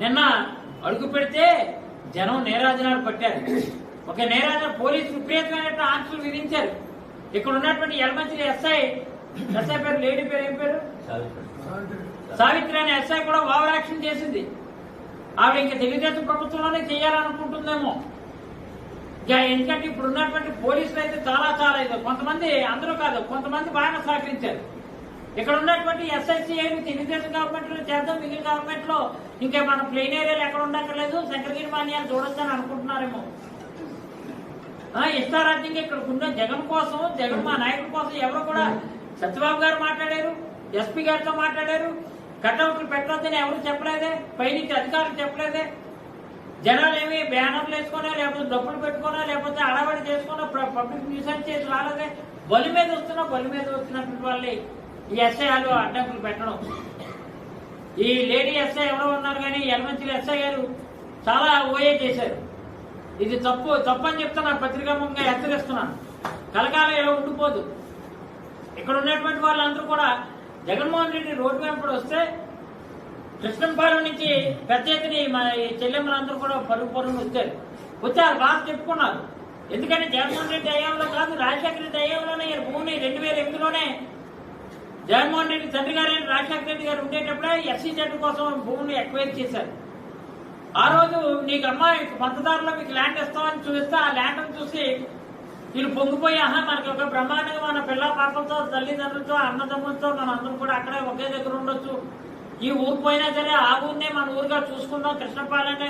నిన్న అడుగు పెడితే జనం నేరాజనాలు పట్టారు. ఒక నేరాజన పోలీసు విపరీతమైన ఆంక్షలు విధించారు. ఇక్కడ ఉన్నటువంటి ఎల్మంచి ఎస్ఐ ఎస్ఐ పేరు లేడీ పేరు ఏం పేరు? సావిత్రి. అనే ఎస్ఐ కూడా ఓవర్ యాక్షన్ చేసింది. ఆవిడ ఇంకా తెలుగుదేశం ప్రభుత్వంలోనే చేయాలనుకుంటుందేమో. ఇంకా ఎందుకంటే ఇప్పుడు ఉన్నటువంటి పోలీసులు అయితే చాలా చాలా ఇది కొంతమంది అందరూ కాదు కొంతమంది బాగా సహకరించారు. ఇక్కడ ఉన్నటువంటి ఎస్ఐసి తెలుగుదేశం గవర్నమెంట్లో చేద్దాం మిగిలిన గవర్నమెంట్లో ఇంకా మన ప్లెయిన్ ఏరియాలు ఎక్కడ ఉండక్కర్లేదు శంకరగిరి మాన్యాలు చూడొచ్చని అనుకుంటున్నారేమో. ఆ, ఇష్టారాజ్యంగా ఇక్కడ ఉన్న జగన్ కోసం జగన్ మా నాయకుడి కోసం ఎవరు కూడా సత్యబాబు గారు మాట్లాడారు ఎస్పీ గారితో మాట్లాడారు కట్అవుట్లు పెట్టొద్దని ఎవరు చెప్పలేదే పైనుంచి అధికారులు చెప్పలేదే. జనాలు ఏమి బ్యానర్లు వేసుకున్నా లేకపోతే డబ్బులు పెట్టుకున్నా లేకపోతే అడవాడి చేసుకున్నా ప్ర- పబ్లిక్ న్యూసెన్స్ చేసి రాలేదే. బలి మీద వస్తున్నా బలి మీద వచ్చినటువంటి వాళ్ళే. ఈ ఎస్ఐలు అడ్డంకులు పెట్టడం. ఈ లేడీ ఎస్ఐ ఎవరో ఉన్నారు కానీ ఎల్మంచి ఎస్ఐ గారు చాలా ఓఏ చేశారు. ఇది తప్పు తప్పని అని చెప్తున్నా పత్రికాముఖంగా హెచ్చరిస్తున్నాను. కలకాలం ఇలా ఉండిపోదు. ఇక్కడ ఉన్నటువంటి వాళ్ళందరూ కూడా జగన్మోహన్ రెడ్డి రోడ్డు వెంపడి వస్తే కృష్ణంపాలెం నుంచి పెద్ద ఎత్తున మా ఈ చెల్లెమ్మలందరూ కూడా పరుగు పరుగులు వచ్చారు. ఆ రాజు చెప్పుకున్నారు. ఎందుకంటే జగన్మోహన్ రెడ్డి అయ్యాంలో కాదు రాజశేఖర రెడ్డి అయ్యాంలోనే భూమిని రెండు వేల ఎనిమిదిలోనే జగన్మోహన్ రెడ్డి తండ్రి గారు రాజశేఖర రెడ్డి గారు ఉండేటప్పుడే ఎస్సీ జట్టు కోసం భూమిని ఎక్వైర్ చేశారు. ఆ రోజు నీకు అమ్మాయి పంచదారులో మీకు ల్యాండ్ ఇస్తామని చూపిస్తే ఆ ల్యాండ్ చూసి వీళ్ళు పొంగిపోయి ఆహా మనకి ఒక బ్రహ్మాండంగా మన పిల్ల పాపలతో తల్లిదండ్రులతో అన్నదమ్ములతో మన అందరం కూడా అక్కడే ఒకే దగ్గర ఉండొచ్చు. ఈ ఊరు పోయినా సరే ఆ ఊరినే మన ఊరుగా చూసుకుందాం కృష్ణపాలనే